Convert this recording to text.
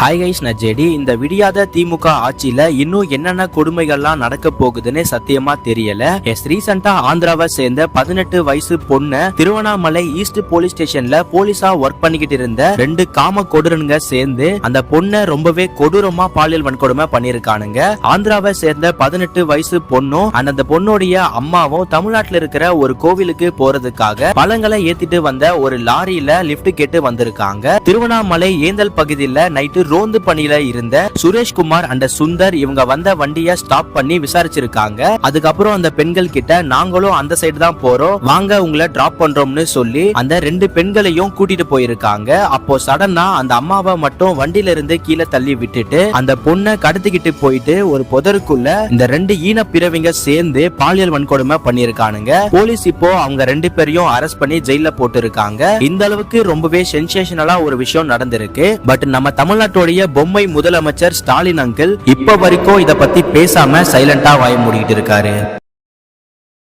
Hi guys நான் JD. இந்த விடியாத திமுக ஆட்சியில இன்னும் என்னென்ன கொடுமைகள்லாம் நடக்க போகுதுன்னு சத்தியமா தெரியல. எஸ் ரீசெண்டா ஆந்திராவை சேர்ந்த பதினெட்டு வயசு பொண்ணு திருவண்ணாமலை ஈஸ்ட் போலீஸ் ஸ்டேஷன்ல போலீஸா ஒர்க் பண்ணிக்கிட்டு இருந்த ரெண்டு காம கொடூரனுங்க சேர்ந்து அந்த பொண்ணை ரொம்பவே கொடூரமா பாலியல் வன்கொடுமை பண்ணிருக்கானுங்க ஆந்திராவை சேர்ந்த பதினெட்டு வயசு பொண்ணும் அந்த பொண்ணுடைய அம்மாவும் தமிழ்நாட்டுல இருக்கிற ஒரு கோவிலுக்கு போறதுக்காக பழங்களை ஏத்திட்டு வந்த ஒரு லாரியில லிப்ட் கேட்டு வந்திருக்காங்க. திருவண்ணாமலை ஏந்தல் பகுதியில நைட்டு ரோந்து பணியில இருந்த சுரேஷ்குமார் அண்ட் சுந்தர் இவங்க வந்த வண்டிய ஸ்டாப் பண்ணி விசாரிச்சிருக்காங்க. அதுக்கப்புறம் அந்த பெண்கள் கிட்ட நாங்களும் அந்த சைடு தான் போறோம். வாங்க உங்களை டிராப் பண்றோம்னு சொல்லி அந்த ரெண்டு பெண்களையும் கூட்டிட்டு போயிருக்காங்க. அப்போ சடனா அந்த அம்மாவை மட்டும் வண்டியில இருந்து கீழே தள்ளி விட்டுட்டு அந்த பொண்ணை கடத்திக்கிட்டு போயிட்டு ஒரு புதருக்குள்ள இந்த ரெண்டு ஈன பிறவிங்க சேர்ந்து பாலியல் வன்கொடுமை பண்ணிருக்கானுங்க போலீஸ் இப்போ அவங்க ரெண்டு பேரையும் அரெஸ்ட் பண்ணி ஜெயில போட்டு இருக்காங்க இந்த அளவுக்கு ரொம்பவே சென்சேஷனலா ஒரு விஷயம் நடந்திருக்கு. பட் நம்ம தமிழ்நாட்டுடைய பொம்மை முதலமைச்சர் ஸ்டாலின் அங்கிள் இப்ப வரைக்கும் இத பத்தி பேசாம சைலண்டா வாய மூடிக்கிட்டு இருக்காரு.